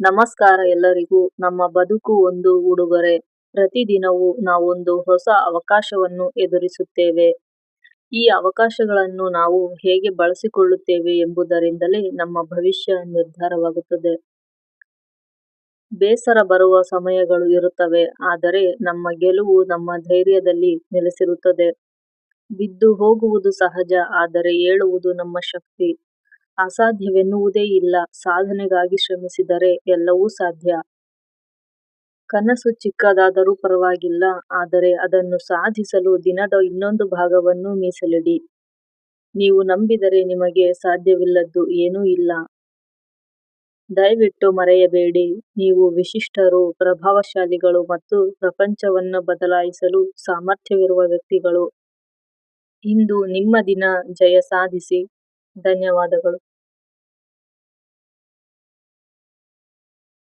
ನಮಸ್ಕಾರ ಎಲ್ಲರಿಗೂ. ನಮ್ಮ ಬದುಕು ಒಂದು ಉಡುಗೊರೆ. ಪ್ರತಿದಿನವೂ ನಾವೊಂದು ಹೊಸ ಅವಕಾಶವನ್ನು ಎದುರಿಸುತ್ತೇವೆ. ಈ ಅವಕಾಶಗಳನ್ನು ನಾವು ಹೇಗೆ ಬಳಸಿಕೊಳ್ಳುತ್ತೇವೆ ಎಂಬುದರಿಂದಲೇ ನಮ್ಮ ಭವಿಷ್ಯ ನಿರ್ಧಾರವಾಗುತ್ತದೆ. ಬೇಸರ ಬರುವ ಸಮಯಗಳು ಇರುತ್ತವೆ, ಆದರೆ ನಮ್ಮ ಗೆಲುವು ನಮ್ಮ ಧೈರ್ಯದಲ್ಲಿ ನೆಲೆಸಿರುತ್ತದೆ. ಬಿದ್ದು ಹೋಗುವುದು ಸಹಜ, ಆದರೆ ಏಳುವುದು ನಮ್ಮ ಶಕ್ತಿ. ಅಸಾಧ್ಯವೆನ್ನುವುದೇ ಇಲ್ಲ. ಸಾಧನೆಗಾಗಿ ಶ್ರಮಿಸಿದರೆ ಎಲ್ಲವೂ ಸಾಧ್ಯ. ಕನಸು ಚಿಕ್ಕದಾದರೂ ಪರವಾಗಿಲ್ಲ. ಆದರೆ ಅದನ್ನು ಸಾಧಿಸಲು ದಿನದ ಇನ್ನೊಂದು ಭಾಗವನ್ನು ಮೀಸಲಿಡಿ. ನೀವು ನಂಬಿದರೆ ನಿಮಗೆ ಸಾಧ್ಯವಿಲ್ಲದ್ದು ಏನೂ ಇಲ್ಲ. ದಯವಿಟ್ಟು ಮರೆಯಬೇಡಿ. ನೀವು ವಿಶಿಷ್ಟರು, ಪ್ರಭಾವಶಾಲಿಗಳು ಮತ್ತು ಪ್ರಪಂಚವನ್ನು ಬದಲಾಯಿಸಲು ಸಾಮರ್ಥ್ಯವಿರುವ ವ್ಯಕ್ತಿಗಳು. ಇಂದು ನಿಮ್ಮ ದಿನ ಜಯ ಸಾಧಿಸಿ. ಧನ್ಯವಾದಗಳು.